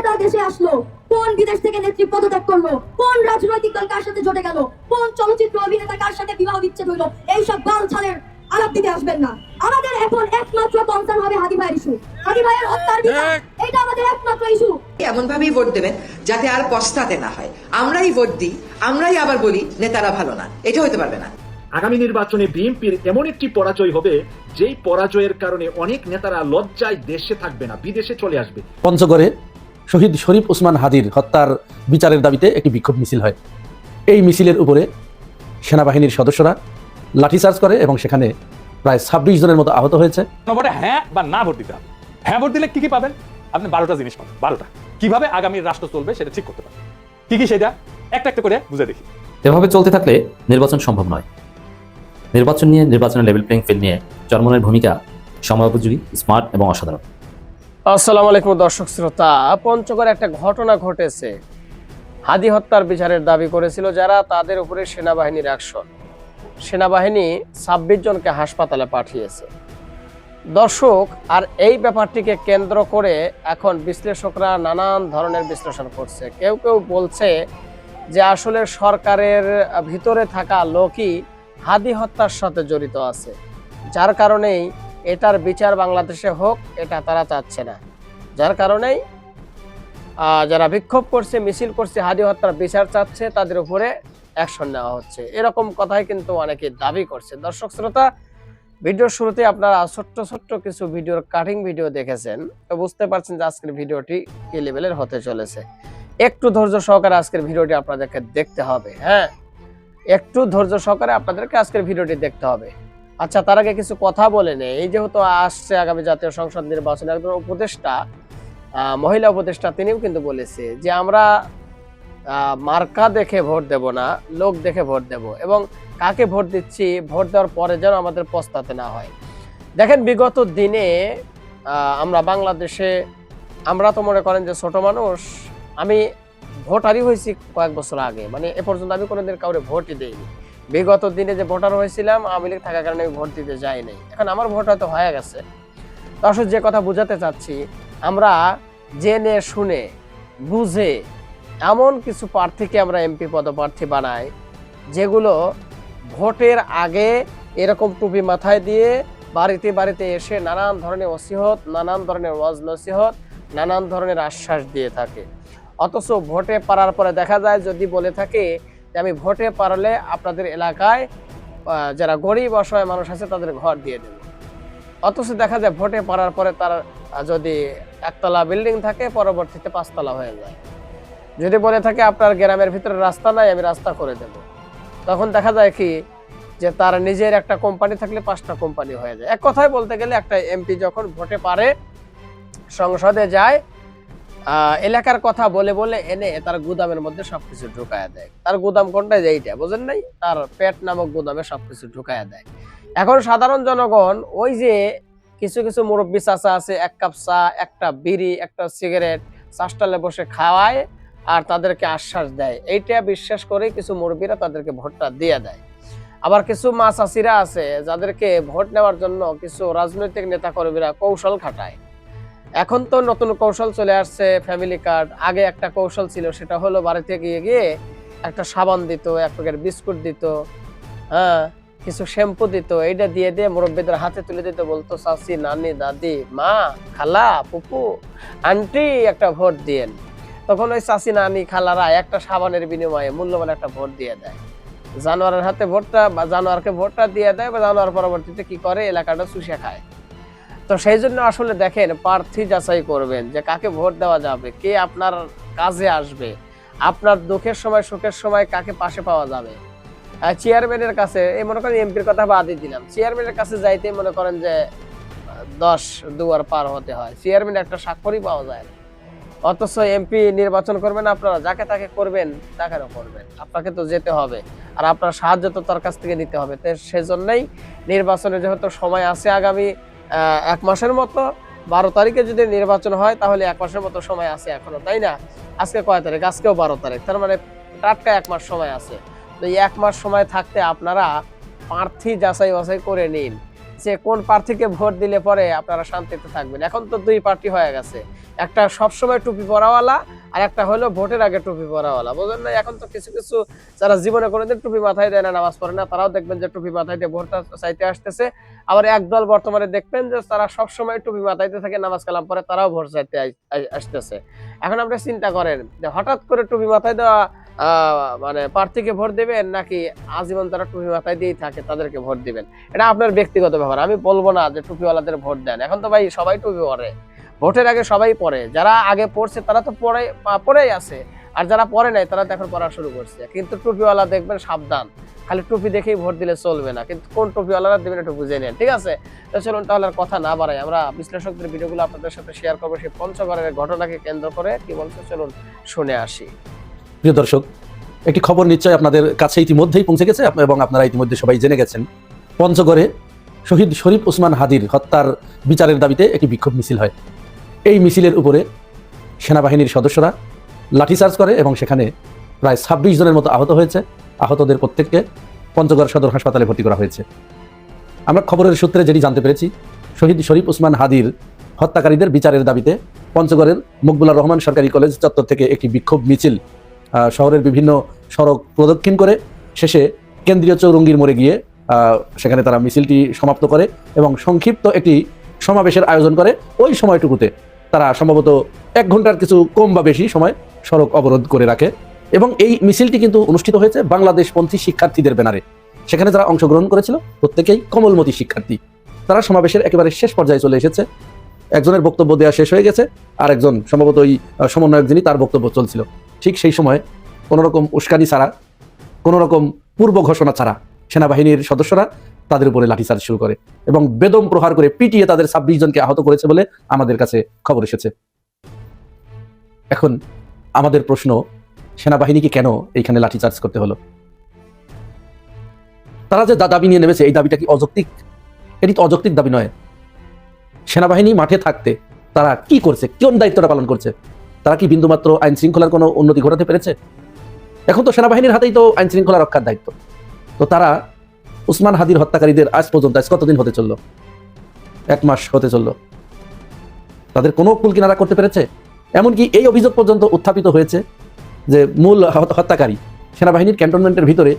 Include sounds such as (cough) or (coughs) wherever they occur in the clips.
নেতা দেশে আসলো। কোন বিদেশ থেকে নেত্রী পদত্যাগ করল? কোন রাজনৈতিক দল কার সাথে জটে গেল? কোন চলচ্চিত্র অভিনেতা কার সাথে বিবাহ বিচ্ছেদ হইল? এইসব বাল ছালের আলাপ দিতে আসবেন না। আমাদের এখন একমাত্র কনসার্ন হবে হাদি ভাইয়ের ইস্যু হাদি ভাইয়ের হত্যার বিচার। এটা আমাদের একমাত্র ইস্যু এমন ভাবেই ভোট দেবেন যাতে আর পস্তাতে না হয়। আমরাই ভোট দিই আমরাই আবার বলি নেতারা ভালো না। এটা হতে পারবে না। আগামী নির্বাচনে বিএনপির এমন একটি পরাজয় হবে যেই পরাজয়ের কারণে অনেক নেতারা লজ্জায় দেশে থাকবে না বিদেশে চলে আসবে। পঞ্চগড়ে শহীদ শরীফ ওসমান হাদির হত্যার বিচারের দাবিতে একটি বিক্ষোভ মিছিল হয়। এই মিছিলের উপরে সেনাবাহিনীর সদস্যরা লাঠিচার্জ করে এবং সেখানে প্রায় ছাব্বিশ জনের মতো আহত হয়েছে। ভোটে হ্যাঁ বা না ভোট দিতে হবে। হ্যাঁ ভোট দিলে কি কি পাবেন? আপনি বারোটা জিনিস পাবেন বারোটা। কীভাবে আগামী রাষ্ট্র চলবে সেটা ঠিক করতে পারবেন কি কি সেটা? একটা একটা করে বুঝে দেখি। এভাবে চলতে থাকলে নির্বাচন সম্ভব নয়। নির্বাচন নিয়ে নির্বাচনের লেভেল প্লেইং ফিল্ড নিয়ে চরমনের ভূমিকা সময়োপযোগী স্মার্ট এবং অসাধারণ। আসসালামু আলাইকুম দর্শক শ্রোতা, পঞ্চগড়ে একটা ঘটনা ঘটেছে। হাদি হত্যার বিচারের দাবি করেছিল যারা তাদের উপরে সেনাবাহিনীর অ্যাকশন। সেনাবাহিনী ছাব্বিশ জনকে হাসপাতালে পাঠিয়েছে। দর্শক, আর এই ব্যাপারটিকে কেন্দ্র করে এখন বিশ্লেষকরা নানান ধরনের বিশ্লেষণ করছে। কেউ কেউ বলছে যে আসলে সরকারের ভিতরে থাকা লোকই হাদি হত্যার সাথে জড়িত আছে। যার কারণেই এটার বিচার বাংলাদেশে হোক, এটা তারা চাচ্ছে না। যার কারণেই যারা বিক্ষোভ করছে, মিছিল করছে হাদি হত্যার বিচার চাচ্ছে, তাদের উপরে অ্যাকশন নেওয়া হচ্ছে। এরকম কথাই কিন্তু অনেকে দাবি করছে। দর্শক শ্রোতা ভিডিওর শুরুতে আপনারা ছোট্ট ছোট্ট কিছু ভিডিওর কাটিং ভিডিও দেখেছেন, তো বুঝতে পারছেন যে আজকের ভিডিওটি কি লেভেলের হতে চলেছে। একটু ধৈর্য সহকারে আজকের ভিডিওটি আপনাদেরকে দেখতে হবে হ্যাঁ? একটু ধৈর্য সহকারে আপনাদেরকে আজকের ভিডিওটি দেখতে হবে। আচ্ছা তার আগে কিছু কথা বলে নেই। এই যেহেতু আসছে আগামী জাতীয় সংসদ নির্বাচন, একজন উপদেষ্টা মহিলা উপদেষ্টা, তিনিও কিন্তু বলেছে যে আমরা মার্কা দেখে ভোট দেব না, লোক দেখে ভোট দেব এবং কাকে ভোট দিচ্ছি, ভোট দেওয়ার পরে যেন আমাদের পস্তাতে না হয়। দেখেন, বিগত দিনে আমরা বাংলাদেশে, আমরা তো মনে করেন যে ছোট মানুষ, আমি ভোটারই হয়েছি কয়েক বছর আগে। মানে এ পর্যন্ত আমি কোনোদিন কাউরে ভোটই দেইনি। বিগত দিনে যে ভোটার হয়েছিলাম, আওয়ামী লীগ থাকার কারণে আমি ভোট দিতে যাই নাই। এখন আমার ভোট হয়তো হয়ে গেছে। আসলে যে কথা বোঝাতে চাচ্ছি, আমরা জেনে শুনে, বুঝে এমন কিছু প্রার্থীকে আমরা এমপি পদপ্রার্থী বানাই, যেগুলো ভোটের আগে এরকম টুপি মাথায় দিয়ে বাড়িতে বাড়িতে এসে নানান ধরনের ওসিহত, নানান ধরনের ওয়াজ নসিহত, নানান ধরনের আশ্বাস দিয়ে থাকে। অথচ ভোটে পারার পরে দেখা যায়, যদি বলে থাকে যে আমি ভোটে পারলে আপনাদের এলাকায় যারা গরিব, অসহায় মানুষ আছে, তাদের ঘর দিয়ে দেব। অথচ দেখা যায় ভোটে পারার পরে তার যদি একতলা বিল্ডিং থাকে, পরবর্তীতে পাঁচতলা হয়ে যায়। যদি বলে থাকে, আপনার গ্রামের ভিতরে রাস্তা নাই, আমি রাস্তা করে দেব। তখন দেখা যায় কি, যে তার নিজের একটা কোম্পানি থাকলে পাঁচটা কোম্পানি হয়ে যায়। এক কথায় বলতে গেলে একটা এমপি যখন ভোটে পারে, সংসদে যায় এলাকার কথা বলে বলে এনে তার গুদামের মধ্যে সবকিছু ঢুকায়া দেয়। তার গুদাম কোনটা যে এইটা, বুঝেন নাই? তার পেট নামক গুদামে সবকিছু ঢুকায়া দেয়। এখন সাধারণ জনগণ ওই যে কিছু কিছু মুরব্বী চাচা আছে, এক কাপ চা, একটা বিড়ি, একটা সিগারেট, চাষটালে বসে খাওয়ায় আর তাদেরকে আশ্বাস দেয়। এইটা বিশ্বাস করে কিছু মুরব্বীরা তাদেরকে ভোটটা দিয়ে দেয়। আবার কিছু মা চাষিরা আছে, যাদেরকে ভোট নেওয়ার জন্য কিছু রাজনৈতিক নেতাকর্মীরা কৌশল খাটায়। এখন তো নতুন কৌশল চলে আসছে ফ্যামিলি কার্ড আগে একটা কৌশল ছিল, সেটা হলো বাড়িতে গিয়ে গিয়ে একটা সাবান দিত, এক প্যাকেট বিস্কুট দিত হ্যাঁ কিছু শ্যাম্পু দিত, এইটা দিয়ে দিয়ে মুরব্বীদের হাতে তুলে দিত, বলতো, চাচি, নানি, দাদি, মা, খালা পুপু আন্টি, একটা ভোট দিয়েন। তখন ওই চাচি, নানি, খালারা একটা সাবানের বিনিময়ে মূল্যবান একটা ভোট দিয়ে দেয়। জানোয়ারের হাতে ভোটটা বা জানোয়ারকে ভোটটা দিয়ে দেয় বা জানোয়ার পরবর্তীতে কি করে, এলাকাটা চুষে খায়। তো সেই জন্য আসলে দেখেন প্রার্থী যাচাই করবেন যে কাকে ভোট দেওয়া যাবে, কে আপনার কাজে আসবে, আপনার দুঃখের সময়, সুখের সময় কাকে পাশে পাওয়া যাবে। চেয়ারম্যানের কাছে, এই মনে করেন এমপির কথা বাদই দিলাম চেয়ারম্যানের কাছে যাইতে মনে করেন যে দশ দুয়ার পার হতে হয় চেয়ারম্যান একটা স্বাক্ষরই পাওয়া যায় না। অথচ এমপি নির্বাচন করবেন আপনারা, যাকে তাকে করবেন তাকেও করবেন, আপনাকে তো যেতে হবে, আর আপনার সাহায্য তো তার কাছ থেকে নিতে হবে। তো সেজন্যই নির্বাচনে যেহেতু সময় আছে আগামী এক মাসের মতো, বারো তারিখে যদি নির্বাচন হয়, তাহলে এক মাসের মতো সময় আছে এখনও, তাই না? আজকে কয় তারিখ? আজকেও বারো তারিখ, তার মানে টাটকা এক মাস সময় আছে। তো এই এক মাস সময় থাকতে আপনারা প্রার্থী যাচাই বাছাই করে নিন যে কোন প্রার্থীকে ভোট দিলে পরে আপনারা শান্তিতে থাকবেন। এখন তো দুই পার্টি হয়ে গেছে। একটা সবসময় টুপি পরাওয়ালা আর একটা হলো ভোটের আগে টুপি পরাওয়ালা। বুঝলেন না এখন তো কিছু কিছু যারা জীবনে কোনোদিন টুপি মাথায় দেয় না, নামাজ পড়ে না, তারাও দেখবেন যে টুপি মাথায় দিয়ে ভোটটা চাইতে আসতেছে। আবার একদল বর্তমানে দেখবেন যে তারা সবসময় টুপি মাথায় থাকে, নামাজ কালাম পরে তারাও ভোট চাইতে আসতেছে। এখন আপনি চিন্তা করেন যে হঠাৎ করে টুপি মাথায় দেওয়া মানে প্রার্থীকে ভোট দেবেন নাকি আজীবন তারা টুপি মাথায় দিয়েই থাকে, তাদেরকে ভোট দিবেন? এটা আপনার ব্যক্তিগত ব্যাপার। আমি বলব না যে টুপিওয়ালাদের ভোট দেন। এখন তো ভাই সবাই টুপি পরে। ভোটের আগে সবাই পড়ে। যারা আগে পড়ছে, তারা তো পড়ে পড়েই আছে। আর যারা পড়ে নাই, তারা তো এখন পড়া শুরু করছে। কিন্তু টুপিওয়ালা দেখবেন সাবধান। খালি টুপি দেখেই ভোট দিলে চলবে না। কিন্তু কোন টুপিওয়ালারা দেবেন একটু বুঝে নেন, ঠিক আছে? তো চলুন তাহলে আর কথা না বাড়াই। আমরা বিশ্লেষকদের ভিডিওগুলো আপনাদের সাথে শেয়ার করব সেই পঞ্চগড়ের ঘটনাকে কেন্দ্র করে। কি বলছে? চলুন শুনে আসি। প্রিয় দর্শক, একটি খবর নিশ্চয়ই আপনাদের কাছে ইতিমধ্যেই পৌঁছে গেছে এবং আপনারা ইতিমধ্যে সবাই জেনে গেছেন। পঞ্চগড়ে শহীদ শরীফ ওসমান হাদির হত্যার বিচারের দাবিতে একটি বিক্ষোভ মিছিল হয়। এই মিছিলের উপরে সেনাবাহিনীর সদস্যরা লাঠিচার্জ করে এবং সেখানে প্রায় ছাব্বিশ জনের মতো আহত হয়েছে। আহতদের প্রত্যেককে পঞ্চগড় সদর হাসপাতালে ভর্তি করা হয়েছে। আমরা খবরের সূত্রে যেটি জানতে পেরেছি, শহীদ শরীফ ওসমান হাদির হত্যাকারীদের বিচারের দাবিতে পঞ্চগড়ের মকবুলার রহমান সরকারি কলেজ চত্বর থেকে একটি বিক্ষোভ মিছিল শহরের বিভিন্ন সড়ক প্রদক্ষিণ করে শেষে কেন্দ্রীয় চৌরঙ্গির মোড়ে গিয়ে সেখানে তারা মিছিলটি সমাপ্ত করে এবং সংক্ষিপ্ত একটি সমাবেশের আয়োজন করে। ওই সময়টুকুতে তারা সম্ভবত এক ঘণ্টার কিছু কম বা বেশি সময় সড়ক অবরোধ করে রাখে। এবং এই মিছিলটি কিন্তু অনুষ্ঠিত হয়েছে বাংলাদেশপন্থী শিক্ষার্থীদের ব্যানারে। সেখানে যারা অংশগ্রহণ করেছিল, প্রত্যেকেই কমলমতি শিক্ষার্থী। তারা সমাবেশের একেবারে শেষ পর্যায়ে চলে এসেছে। একজনের বক্তব্য দেওয়া শেষ হয়ে গেছে আর একজন সম্ভবত ওই সমন্বয়ক যিনি তার বক্তব্য চলছিল। ঠিক সেই সময় কোনোরকম উস্কানি ছাড়া, কোনোরকম পূর্ব ঘোষণা ছাড়া সেনাবাহিনীর সদস্যরা তাদের উপরে লাঠিচার্জ শুরু করে এবং বেদম প্রহার করে পিটিয়ে তাদের ছাব্বিশ জনকে আহত করেছে বলে আমাদের কাছে খবর এসেছে। এখন আমাদের প্রশ্ন, সেনাবাহিনীকে কেন এইখানে লাঠিচার্জ করতে হলো? তারা যে দাবি নিয়ে নেমেছে, এই দাবিটা কি অযৌক্তিক? এটি তো অযৌক্তিক দাবি নয়। সেনাবাহিনী মাঠে থাকতে তারা কি করছে? কোন দায়িত্বটা পালন করছে? তারা কি বিন্দুমাত্র আইন শৃঙ্খলার কোনো উন্নতি ঘটাতে পেরেছে? এখন তো সেনাবাহিনীর হাতেই তো আইন শৃঙ্খলা রক্ষার দায়িত্ব। তো তারা উসমান হাদির হত্যাকারীদের আজ পর্যন্ত, আজ কতদিন হতে চলল? এক মাস হতে চলল। তাদের কোনো কুল কিনারা করতে পেরেছে? এমনকি এই অভিযোগ পর্যন্ত উত্থাপিত হয়েছে যে মূল হত্যাকারী সেনাবাহিনীর ক্যান্টনমেন্টের ভিতরে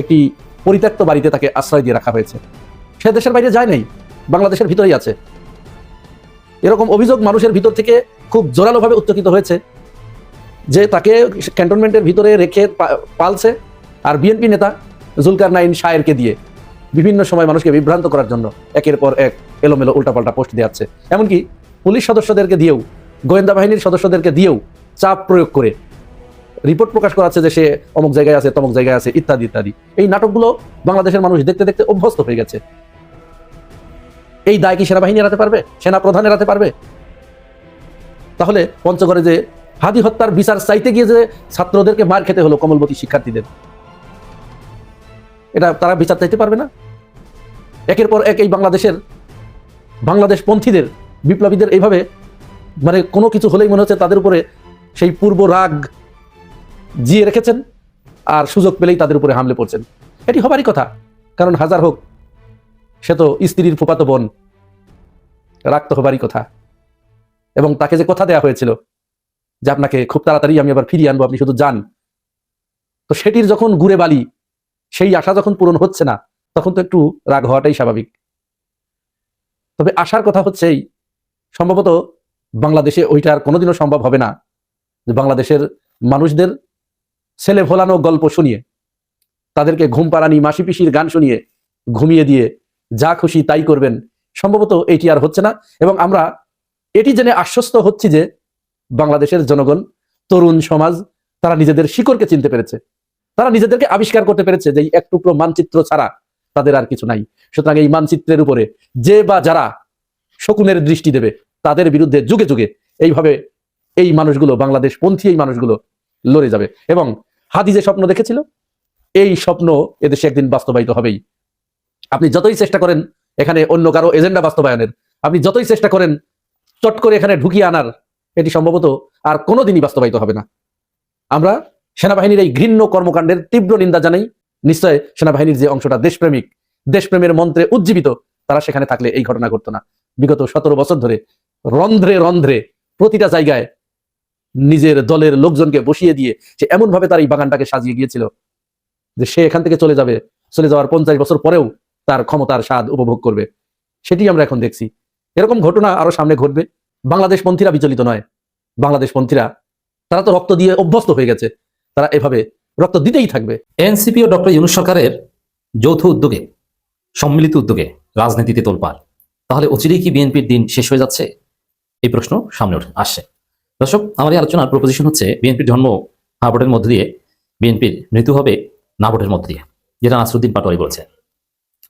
একটি পরিত্যক্ত বাড়িতে তাকে আশ্রয় দিয়ে রাখা হয়েছে। সে দেশের বাইরে যায় নাই, বাংলাদেশের ভিতরেই আছে। এরকম অভিযোগ মানুষের ভিতর থেকে খুব জোরালোভাবে উত্তকিত হয়েছে যে তাকে ক্যান্টনমেন্টের ভিতরে রেখে পালছে আর বিএনপি নেতা জুলকার নাইন শায়েরকে দিয়ে। বিভিন্ন সময় মানুষকে বিভ্রান্ত করার জন্য একের পর এক এলোমেলো উল্টাপাল্টা পোস্ট দেওয়াচ্ছে। এমনকি পুলিশ সদস্যদেরকে দিয়েও, গোয়েন্দা বাহিনীর সদস্যদেরকে দিয়েও চাপ প্রয়োগ করে রিপোর্ট প্রকাশ করাচ্ছে যে সে অমুক জায়গায় আছে, তমুক জায়গায় আছে, ইত্যাদি ইত্যাদি। এই নাটকগুলো বাংলাদেশের মানুষ দেখতে দেখতে অভ্যস্ত হয়ে গেছে। এই দায় কি সেনাবাহিনী এড়াতে পারবে? সেনা প্রধান এড়াতে পারবে? তাহলে পঞ্চগড়ে যে হাদি হত্যার বিচার চাইতে গিয়ে যে ছাত্রদেরকে মার খেতে হলো কমলবতী শিক্ষার্থীদের এটা তারা বিচার চাইতে পারবে না। একের পর এক এই বাংলাদেশের, বাংলাদেশ পন্থীদের, বিপ্লবীদের এইভাবে মানে কোনো কিছু হলেই মনে হচ্ছে তাদের উপরে সেই পূর্ব রাগ জিয়ে রেখেছেন আর সুযোগ পেলেই তাদের উপরে হামলে পড়ছেন। এটি হবারই কথা, কারণ হাজার হোক, সে তো স্ত্রীর ফুপাতো বোন, রাগ তো হবারই কথা। এবং তাকে যে কথা দেয়া হয়েছিল যে আপনাকে খুব তাড়াতাড়ি আমি আবার ফিরিয়ে আনব, আপনি শুধু যান। তো সেটির যখন ঘুরে বালি সেই আশা যখন পূরণ হচ্ছে না, তখন তো একটু রাগ হওয়াটাই স্বাভাবিক। তবে আশার কথা হচ্ছেই সম্ভবত বাংলাদেশে ওইটা আর কোনোদিনও সম্ভব হবে না যে বাংলাদেশের মানুষদের ছেলে ভোলানো গল্প শুনিয়ে, তাদেরকে ঘুম পাড়ানি মাসি পিসির গান শুনিয়ে, ঘুমিয়ে দিয়ে যা খুশি তাই করবেন, সম্ভবত এটি আর হচ্ছে না। এবং আমরা এটি জেনে আশ্বস্ত হচ্ছি যে বাংলাদেশের জনগণ, তরুণ সমাজ, তারা নিজেদের শিকড়কে চিনতে পেরেছে। তারা নিজেদেরকে আবিষ্কার করতে পেরেছে যে এক টুকরো মানচিত্র ছাড়া তাদের আর কিছু নাই। সুতরাং এই মানচিত্রের উপরে যে বা যারা শকুনের দৃষ্টি দেবে, তাদের বিরুদ্ধে যুগে যুগে এইভাবে এই মানুষগুলো বাংলাদেশ পন্থী এই মানুষগুলো লড়ে যাবে। এবং হাদি যে স্বপ্ন দেখেছিল? এই স্বপ্ন এদেশে একদিন বাস্তবায়িত হবেই। আপনি যতই চেষ্টা করেন এখানে অন্য কারও এজেন্ডা বাস্তবায়নের, আপনি যতই চেষ্টা করেন চট করে এখানে ঢুকিয়ে আনার, এটি সম্ভবত আর কোনোদিনই বাস্তবায়িত হবে না। আমরা সেনাবাহিনীর এই ঘৃণ্য কর্মকাণ্ডের তীব্র নিন্দা জানাই, নিশ্চয় সেনাবাহিনীর যে অংশটা দেশপ্রেমিক, দেশপ্রেমের মন্ত্রে উজ্জীবিত, তারা সেখানে থাকলে এই ঘটনা ঘটতো না। বিগত সতেরো বছর ধরে রন্ধ্রে রন্ধ্রে প্রতিটা জায়গায় নিজের দলের লোকজনকে বসিয়ে দিয়ে সে এমন ভাবে তার এই বাগানটাকে সাজিয়ে গিয়েছিল যে সে এখান থেকে চলে যাবে, চলে যাওয়ার পঞ্চাশ বছর পরেও তার ক্ষমতার স্বাদ উপভোগ করবে। সেটি আমরা এখন দেখছি। এরকম ঘটনা আরও সামনে ঘটবে। বাংলাদেশ পন্থীরা বিচলিত নয়। বাংলাদেশ পন্থীরা তারা তো রক্ত দিয়ে অভ্যস্ত হয়ে গেছে। তারা এভাবে রক্ত দিতেই থাকবে। এনসিপি ও ডক্টর ইউনুস সরকারের যৌথ উদ্যোগে, সম্মিলিত উদ্যোগে রাজনীতিতে তোলপাড়। তাহলে অচিরেই কি বিএনপির দিন শেষ হয়ে যাচ্ছে? এই প্রশ্ন সামনে উঠে আসছে। দর্শক, আমার এই আলোচনার প্রপোজিশন হচ্ছে বিএনপির জন্ম হাবটের মধ্য দিয়ে বিএনপির মৃত্যু হবে নাবটের মধ্য দিয়ে, যেটা নাসরুদ্দিন পাটোয়ারি বলছে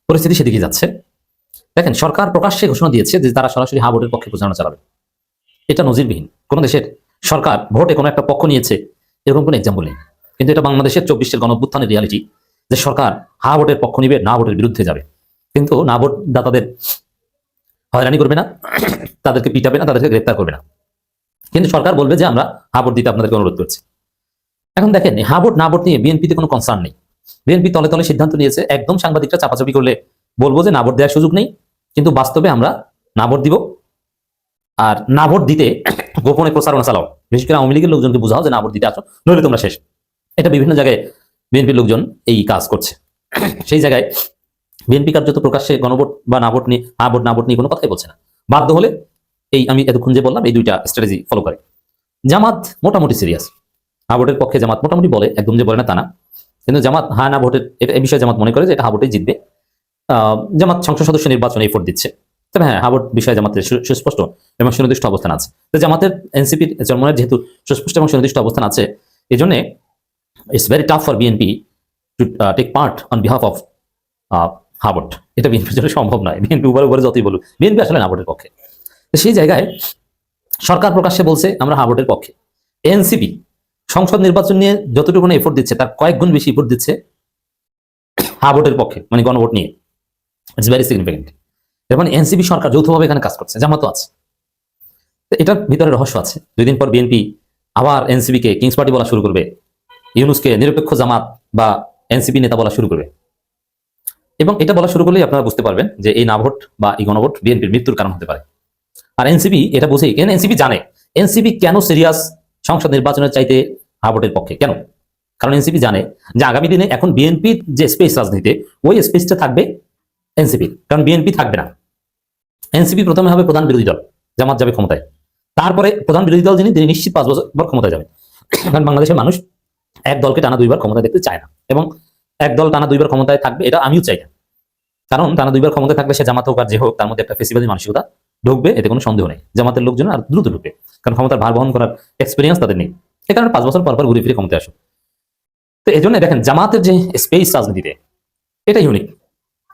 পরিস্থিতি সেদিকে যাচ্ছে। দেখেন, সরকার প্রকাশ্যে ঘোষণা দিয়েছে যে তারা সরাসরি হা ভোটের পক্ষে প্রচারণা চালাবে। এটা নজিরবিহীন। কোন দেশের সরকার ভোটে কোনো একটা পক্ষ নিয়েছে এরকম কোনো এক্সাম্পল নেই। কিন্তু এটা বাংলাদেশের চব্বিশের গণঅভ্যুত্থানের রিয়ালিটি যে সরকার হা ভোটের পক্ষ নিবে, না ভোটের বিরুদ্ধে যাবে। কিন্তু না ভোট দাতাদের হয়রানি করবে না, (clears throat) তাদেরকে পিটাবে না, তাদেরকে গ্রেপ্তার করবে না। কিন্তু সরকার বলবে যে আমরা হা ভোট দিতে আপনাদেরকে অনুরোধ করছি। এখন দেখেন, হা ভোট, না ভোট নিয়ে বিএনপিতে কোনো কনসার্ন নেই। বিএনপি তলে তলে সিদ্ধান্ত নিয়েছে, একদম সাংবাদিকরা চাপাচাপি করলে বলব যে না ভোট দেওয়ার সুযোগ নেই। কিন্তু বাস্তবে আমরা না ভোট দিব আর না ভোট দিতে গোপনে প্রচারণা চালাও। বিশেষ করে আওয়ামী লীগের লোকজনকে বোঝাও যে না ভোট দিতে আসো, নইলে তোমরা শেষ। এটা বিভিন্ন জায়গায় বিএনপির লোকজন এই কাজ করছে। সেই জায়গায় বিএনপি কার্যত প্রকাশ্যে গণভোট বা না ভোট নিয়ে হা ভোট, না ভোট নিয়ে কোনো কথাই বলছে না। বাধ্য হলে এই আমি এতক্ষণ যে বললাম, এই দুইটা স্ট্র্যাটেজি ফলো করে। জামাত মোটামুটি সিরিয়াস হা ভোটের পক্ষে জামাত মোটামুটি বলে, একদম যে বলে না তা না। কিন্তু জামাত হা না ভোটের এটা এই বিষয়ে জামাত মনে করে যে এটা হা ভোটে জিতবে। জামাত সংসদ সদস্য নির্বাচনে এফোর্ট দিচ্ছে। তবে হ্যাঁ হাবট বিষয়ে জামাতের সুস্পষ্ট এবং সুনির্দিষ্ট অবস্থান আছে। তো জামাতের এনসিপির জন্মনের যেহেতু সুস্পষ্ট এবং সুনির্দিষ্ট অবস্থান আছে এই জন্য it's very tough for BNP to take part on behalf of হাবট এটা বিএনপির জন্য সম্ভব নয়। বিএনপি উপরে উপরে যতই বলুক বিএনপি আসলে নাবটের পক্ষে। তো সেই জায়গায় সরকার প্রকাশ্যে বলছে আমরা হাবটের পক্ষে। এনসিপি সংসদ নির্বাচন নিয়ে যতটুকু এফোর্ট দিচ্ছে, তার কয়েক গুণ বেশি এফোর্ট দিচ্ছে হাবটের পক্ষে মানে গণভোট নিয়ে। ইটস ভেরি সিগনিফিকেন্ট এবং এনসিপি সরকার যৌথভাবে এখানে কাজ করছে, জামাতও আছে। এটার ভিতরে রহস্য আছে। দুই দিন পর বিএনপি আবার এনসিপি কে কিংস পার্টি বলা শুরু করবে, ইউনুসকে নিরপেক্ষ জামাত বা এনসিপি নেতা বলা শুরু করবে। এবং এটা বলা শুরু করলেই আপনারা বুঝতে পারবেন যে এই না ভোট বা এই গণভোট বিএনপির মৃত্যুর কারণ হতে পারে। আর এনসিপি এটা বুঝেই কেন এনসিপি জানে? এনসিপি কেন সিরিয়াস সংসদ নির্বাচনের চাইতে হা ভোটের পক্ষে? কেন? কারণ এনসিপি জানে যে আগামী দিনে এখন বিএনপির যে স্পেস রাজনীতিতে ওই স্পেসটা থাকবে এনসিপি কারণ বিএনপি থাকবে না। এনসিপি প্রথমে হবে প্রধান বিরোধী দল, জামাত যাবে ক্ষমতায়। তারপরে প্রধান বিরোধী দল যিনি, তিনি নিশ্চিত পাঁচ বছর পর ক্ষমতায় যাবেন। কারণ বাংলাদেশের মানুষ এক দলকে টানা দুইবার ক্ষমতায় দেখতে চায় না এবং এক দল টানা দুইবার ক্ষমতায় থাকবে, এটা আমিও চাই না। কারণ টানা দুইবার ক্ষমতায় থাকলে সে জামাত হোক আর যে হোক, তার মধ্যে একটা ফেসিবাদী মানসিকতা ঢুকবে, এতে কোনো সন্দেহ নেই। জামাতের লোকজন আর দ্রুত ঢুকবে, কারণ ক্ষমতার ভার বহন করার এক্সপিরিয়েন্স তাদের নেই। এ কারণে পাঁচ বছর পর পর ঘুরে ফিরে ক্ষমতায় আসুক তো এই জন্য দেখেন, জামাতের যে স্পেস রাজনীতিতে এটা ইউনিক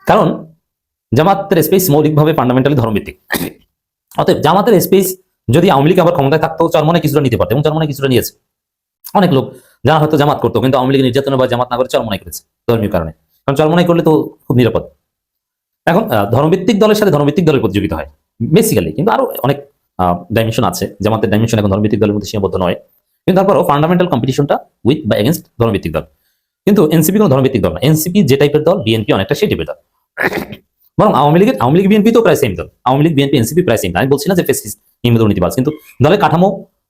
কারণ জামাতের স্পেস মৌলিকভাবে ফান্ডামেন্টালি ধর্মভিত্তিক। অতএব জামাতের স্পেস যদি আওয়ামী লীগ আবার ক্ষমতায় থাকতো চরমনে কিছুটা নিতে পারতো এবং চরমনে কিছুটা নিয়েছে। অনেক লোক যারা হয়তো জামাত করতো, কিন্তু আওয়ামী লীগ নির্যাতনে বা জামাত না করে চরমনাই করেছে ধর্মীয় কারণে। কারণ চরমনাই করলে তো খুব নিরাপদ। এখন ধর্মভিত্তিক দলের সাথে ধর্মভিত্তিক দলের প্রতিযোগিতা হয় বেসিক্যালি কিন্তু আরও অনেক ডাইমেনশন আছে। জামাতের ডাইমেনশন এখন ধর্মভিত্তিক দলের মধ্যে সীমাবদ্ধ নয়। কিন্তু তারপরও ফান্ডামেন্টাল কম্পিটিশনটা উইথ বা এগেনস্ট ধর্মভিত্তিক দল। কিন্তু এনসিপি কোনো ধর্মভিত্তিক দল না। এনসিপি যে টাইপের দল বিএনপি অনেকটা সেই টাইপের দল। বরং আওয়ামী লীগের, আওয়ামী লীগ বিএনপি তো প্রায় সেম দল। আওয়ামী লীগ, বিএনপি, এনসিপি প্রায় সেম আমি বলছি না যে ফেসিস নিয়মিত দুর্নীতিবাজ কিন্তু দলের কাঠামো,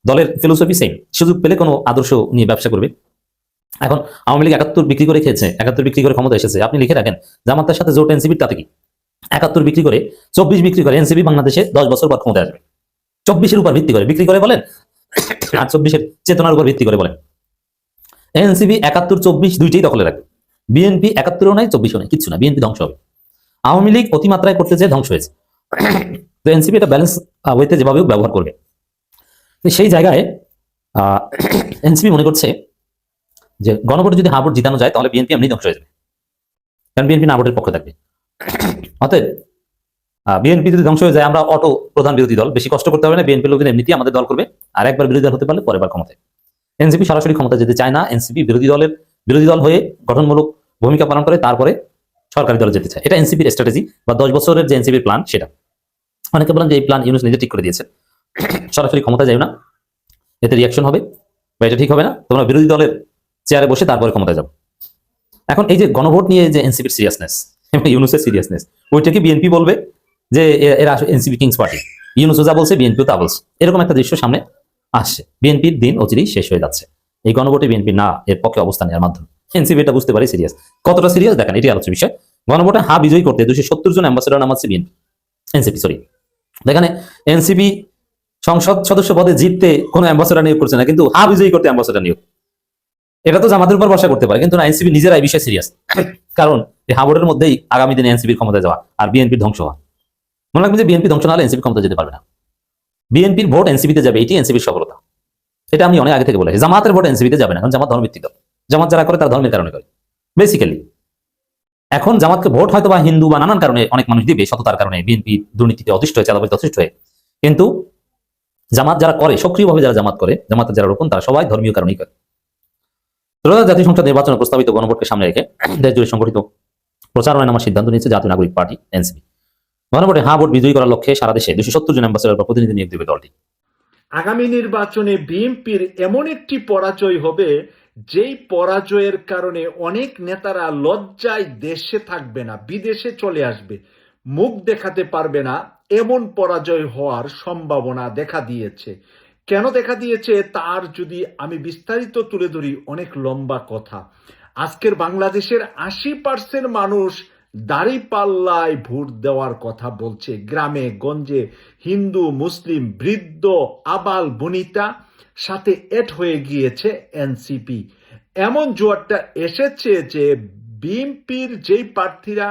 দলের ফিলোসফি সেম সুযোগ পেলে কোনো আদর্শ নিয়ে ব্যবসা করবে। এখন আওয়ামী লীগ একাত্তর বিক্রি করে খেয়েছে, একাত্তর বিক্রি করে ক্ষমতা এসেছে। আপনি লিখে রাখেন, জামাতের সাথে জোট এনসিপির তাতে কি? একাত্তর বিক্রি করে, চব্বিশ বিক্রি করে এনসিপি বাংলাদেশে দশ বছর পর ক্ষমতা আসবে। চব্বিশের উপর ভিত্তি করে। বিক্রি করে বলেন, আর চব্বিশের চেতনার উপর ভিত্তি করে বলেন। এনসিপি একাত্তর, চব্বিশ দুইটাই দখলে রাখবে। বিএনপি একাত্তরও নাই, চব্বিশও নাই, কিচ্ছু না বিএনপি ধ্বংস হবে। আওয়ামী লীগ অতিমাত্রায় করতে চেয়ে ধ্বংস হয়েছে। তো এনসিপি এটা ব্যালেন্স ওয়েতে যেভাবে ব্যবহার করবে। সেই জায়গায় এনসিপি মনে করছে যে গণভোটে যদি হাবুট জিতানো যায়, তাহলে বিএনপি এমনি ধ্বংস হয়ে যাবে। কারণ বিএনপি না পক্ষে থাকবে। অতএব বিএনপি যদি ধ্বংস হয়ে যায়, আমরা অটো প্রধান বিরোধী দল। বেশি কষ্ট করতে হবে না, বিএনপি লোকজন এমনিতেই আমাদের দল করবে। আর একবার বিরোধী দল হতে পারলে পরের বার ক্ষমতায়। এনসিপি সরাসরি ক্ষমতা যেতে চায় না। এনসিপি বিরোধী দলের, বিরোধী দল হয়ে গঠনমূলক ভূমিকা পালন করে। তারপরে সরকারি দলে যেতে চায়। এটা এনসিপির স্ট্র্যাটেজি বা দশ বছরের যে এনসিপির প্ল্যান সেটা। অনেকে বলেন যে এই প্ল্যান ইউনুস নিজে ঠিক করে দিয়েছে সরাসরি ক্ষমতা যাই না। এতে রিয়াকশন হবে বা এটা ঠিক হবে না। তোমরা বিরোধী দলের চেয়ারে বসে তারপরে ক্ষমতায় যাব এখন এই যে গণভোট নিয়ে যে এনসিপির সিরিয়াসনেস (laughs) ইউনুসের সিরিয়াসনেস ওইটাকে বিএনপি বলবে যে এরা এনসিপি কিংস পার্টি ইউনুসও যা বলছে বিএনপিও তা বলছে। এরকম একটা দৃশ্য সামনে আসছে। বিএনপির দিন অচিরেই শেষ হয়ে যাচ্ছে। এই গণভোটে বিএনপি না, এর পক্ষে অবস্থান নেওয়ার মাধ্যমে। এনসিপি এটা বুঝতে পারে সিরিয়াস কতটা সিরিয়াস দেখেন এটি আলোচ্য বিষয়। গণভোটে হা বিজয়ী করতে দুশো সত্তর জন অ্যাম্বাসেডর নামাচ্ছে বিএনপি এনসিপি সরি এখানে এনসিপি সংসদ সদস্য পদে জিততে কোনো অ্যাম্বাসেডর নিয়োগ করছে না, কিন্তু হা বিজয়ী করতে অ্যাম্বাসেডর নিয়োগ। এটা তো জামাতের উপর ভরসা করতে পারে, কিন্তু না, এনসিপি নিজেরা এই বিষয়ে সিরিয়াস কারণ, এই হাবোর্ডের মধ্যেই আগামী দিনে এনসিপির ক্ষমতা যাওয়া আর বিএনপির ধ্বংস হওয়া। মনে রাখবেন যে বিএনপি ধ্বংস না হলে এনসিপি ক্ষমতা যেতে পারবে না। বিএনপির ভোট এনসিপিতে যাবে এটি এনসিপির সফলতা। এটা আমি অনেক আগে থেকে বলেছি জামাতের ভোট এনসিপিতে যাবে না, কারণ জামাত ধর্মভিত্তিক জামাত যারা করে তারা ধর্মের কারণে করে বেসিক্যালি এখন জামাতকে ভোট হয়তো বা হিন্দু বা নানান কারণে অনেক মানুষ দিবে, সততার কারণে, বিএনপি দুর্নীতিতে অতিষ্ঠ হয়ে, চাঁদাবাজিতে অতিষ্ঠ হয়ে। কিন্তু জামাত যারা করে, সক্রিয়ভাবে যারা জামাত করে, জামাতের যারা রোপণ, তারা সবাই ধর্মীয় কারণেই করে। ত্রয়োদশ জাতীয় সংসদ নির্বাচনে প্রস্তাবিত গণভোটকে সামনে রেখে (coughs) দেশ জুড়ে সংগঠিত প্রচারণায় নামার সিদ্ধান্ত নিয়েছে জাতীয় নাগরিক পার্টি, এনসিপি। গণভোটে হা ভোট বিজয়ী করার লক্ষ্যে সারা দেশে দুশো সত্তর জন অ্যাম্বাসেডর বা প্রতিনিধি নিয়োগ দেবে দলটি। আগামী নির্বাচনে বিএনপির এমন একটি পরাজয় হবে যেই পরাজয়ের কারণে অনেক নেতারা লজ্জায় দেশে থাকবে না, বিদেশে চলে আসবে, মুখ দেখাতে পারবে না, এমন পরাজয় হওয়ার সম্ভাবনা দেখা দিয়েছে। কেন দেখা দিয়েছে? তার যদি আমি বিস্তারিত তুলে ধরি অনেক লম্বা কথা। আজকের বাংলাদেশের আশি পার্সেন্ট মানুষ দাড়ি পাল্লায় ভোট দেওয়ার কথা বলছে। গ্রামে, গঞ্জে, হিন্দু, মুসলিম, বৃদ্ধ, আবাল, বনিতা সাথে এড হয়ে গিয়েছে এনসিপি এমন জোয়ারটা এসেছে যে বিএনপির যেই প্রার্থীরা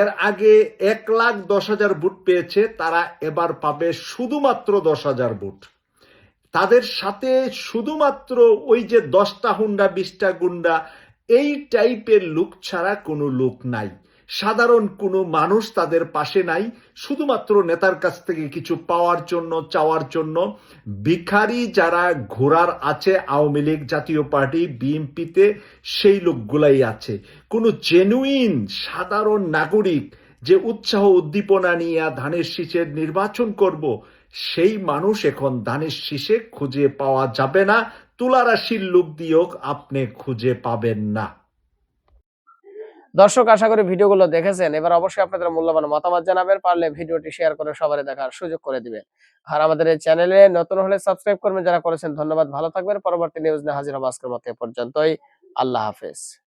এর আগে এক লাখ দশ হাজার ভোট পেয়েছে, তারা এবার পাবে শুধুমাত্র দশ হাজার ভোট। তাদের সাথে শুধুমাত্র ওই যে দশটা হুন্ডা, বিশটা গুন্ডা, এই টাইপের লোক ছাড়া কোনো লোক নাই। সাধারণ কোনো মানুষ তাদের পাশে নাই, শুধুমাত্র নেতার কাছ থেকে কিছু পাওয়ার জন্য, চাওয়ার জন্য। ভিখারি যারা ঘোরার আছে, আওয়ামী লীগ জাতীয় পার্টি, বিএনপিতে সেই লোকগুলাই আছে। কোনো জেনুইন সাধারণ নাগরিক যে উৎসাহ উদ্দীপনা নিয়ে ধানের শীষের নির্বাচন করব, সেই মানুষ এখন ধানের শীষে খুঁজে পাওয়া যাবে না। তুলারাশির লোক দিয়েও আপনি খুঁজে পাবেন না। দর্শক, আশা করি ভিডিওগুলো দেখেছেন। এবার অবশ্যই আপনাদের মূল্যবান মতামত জানাবেন, পারলে ভিডিওটি শেয়ার করে সবারই দেখার সুযোগ করে দিবেন। আর আমাদের এই চ্যানেলে নতুন হলে সাবস্ক্রাইব করবেন যারা করেছেন, ধন্যবাদ। ভালো থাকবেন, পরবর্তী নিউজ নিয়ে হাজির হব আজকের মতো এ পর্যন্তই। আল্লাহ হাফেজ।